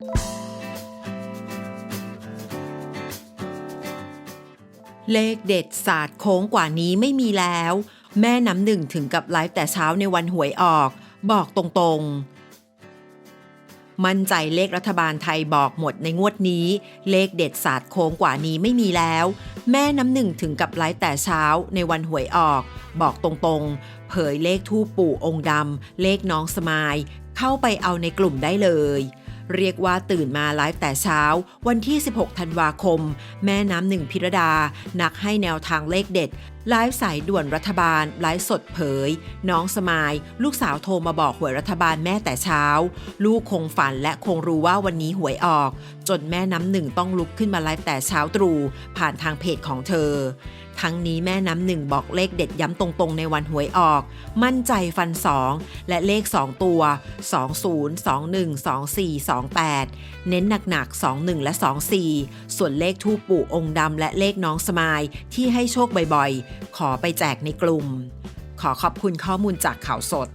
เลขเด็ดศาสตร์โค้งกว่านี้ไม่มีแล้ว แม่น้ำหนึ่งถึงกับไลฟ์แต่เช้าในวันหวยออก บอกตรงๆ มั่นใจเลขรัฐบาลไทยบอกหมดในงวดนี้ เลขเด็ดศาสตร์โค้งกว่านี้ไม่มีแล้ว แม่น้ำหนึ่งถึงกับไลฟ์แต่เช้าในวันหวยออก บอกตรงๆ เผยเลขทูปปู่องค์ดำเลขน้องสมาย เข้าไปเอาในกลุ่มได้เลย เรียกว่าตื่นมาไลฟ์แต่เช้า วันที่ 16 ธันวาคม แม่น้ำหนึ่งพิรดา นักให้แนวทางเลขเด็ดไลฟ์สายด่วนรัฐบาล ไลฟ์สดเผย น้องสมาย ลูกสาวโทรมาบอกหวยรัฐบาลแม่แต่เช้า ลูกคงฝันและคงรู้ว่าวันนี้หวยออก จนแม่น้ำหนึ่งต้องลุกขึ้นมาไลฟ์แต่เช้าตรู่ผ่านทางเพจของเธอ ทั้งนี้แม่น้ำหนึ่งบอกเลขเด็ดย้ำตรงๆ ในวันหวยออก มั่นใจฟัน 2 และเลข 2 ตัว 20 21 24 28 เน้นหนักๆ 21 และ 24 ส่วนเลขทูปปู่องค์ดำและเลขน้องสมายที่ให้โชคบ่อยๆขอไปแจกในกลุ่ม ขอขอบคุณข้อมูลจากข่าวสด